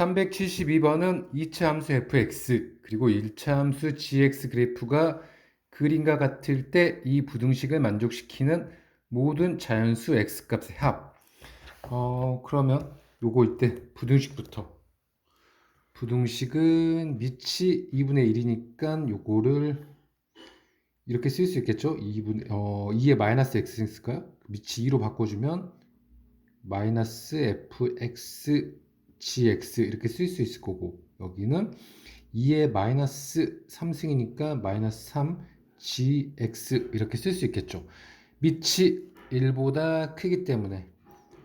372번은 2차 함수 fx 그리고 1차 함수 gx 그래프가 그림과 같을 때 이 부등식을 만족시키는 모든 자연수 x 값의 합. 어, 그러면 요거 이때 부등식부터. 부등식은 밑이 2분의 1이니까 요거를 이렇게 쓸 수 있겠죠? 2분 어, 2의 마이너스 x니까요. 밑이 2로 바꿔 주면 마이너스 fx gx 이렇게 쓸 수 있을 거고 여기는 2의 마이너스 3승이니까 마이너스 3 gx 이렇게 쓸 수 있겠죠. 밑이 1보다 크기 때문에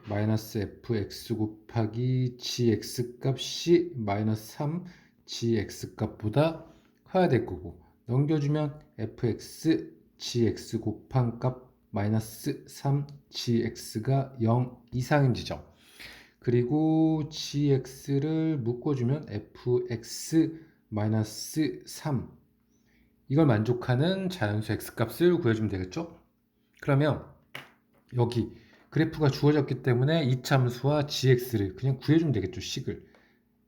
마이너스 fx 곱하기 gx 값이 마이너스 3 gx 값보다 커야 될 거고 넘겨주면 fx gx 곱한 값 마이너스 3 gx가 0 이상인지죠. 그리고 gx를 묶어주면 fx 마이너스 3 이걸 만족하는 자연수 x 값을 구해주면 되겠죠? 그러면 여기 그래프가 주어졌기 때문에 이 참수와 gx를 그냥 구해주면 되겠죠 식을.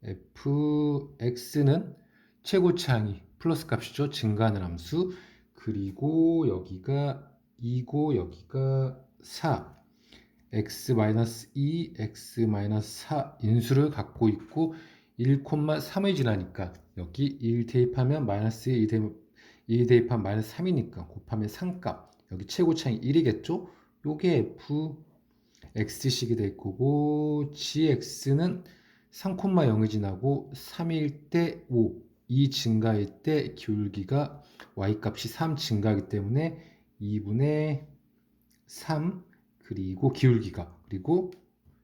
fx는 최고차항이 플러스 값이죠 증가하는 함수. 그리고 여기가 2고 여기가 4 x-2, x-4 인수를 갖고 있고 1,3을 지나니까 여기 1 대입하면 마이너스 2 대입, 2 대입하면 마이너스 3이니까 곱하면 3값 여기 최고차항이 1이겠죠? 요게 f x식이 될 거고 gx는 3,0을 지나고 3일 때 5, 2 증가일 때 기울기가 y값이 3 증가하기 때문에 2분의 3 그리고 기울기가 그리고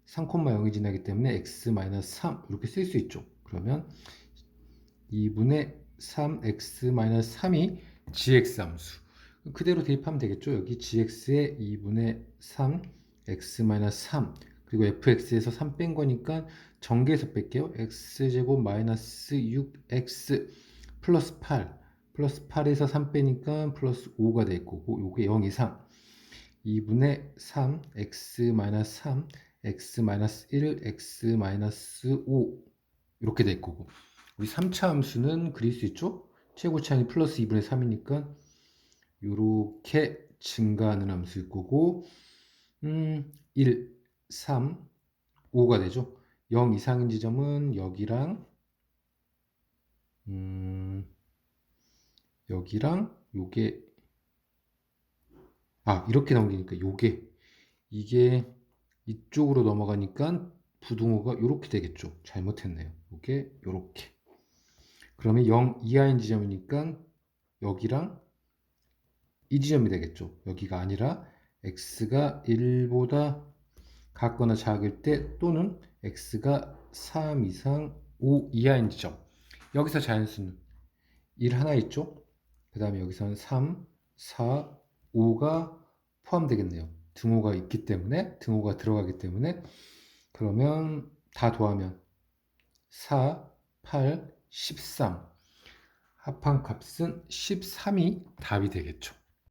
3,0이 지나기 때문에 x-3 이렇게 쓸 수 있죠. 그러면 2분의 3x-3이 gx 함수 그대로 대입하면 되겠죠. 여기 gx에 2분의 3 x-3 그리고 fx에서 3 뺀 거니까 전개해서 뺄게요. x제곱 마이너스 6x 플러스 8 플러스 8에서 3 빼니까 플러스 5가 될 거고 요게 0 이상 2분의 3 x-3 x-1 x-5 이렇게 될 거고 우리 3차 함수는 그릴 수 있죠? 최고차항이 플러스 2분의 3이니까 이렇게 증가하는 함수일 거고 음, 1, 3, 5가 되죠. 0 이상인 지점은 여기랑 음, 여기랑 요게 아 이렇게 넘기니까 요게 이게 이쪽으로 넘어가니까 부등호가 이렇게 되겠죠. 잘못했네요. 요게 요렇게 그러면 0 이하인 지점이니까 여기랑 이 지점이 되겠죠. 여기가 아니라 x가 1보다 같거나 작을 때 또는 x가 3 이상 5 이하인 지점 여기서 자연수는 1 하나 있죠? 그 다음에 여기서는 3, 4, 5가 포함되겠네요. 등호가 있기 때문에 등호가 들어가기 때문에 그러면 다 더하면 4, 8, 13 합한 값은 13이 답이 되겠죠.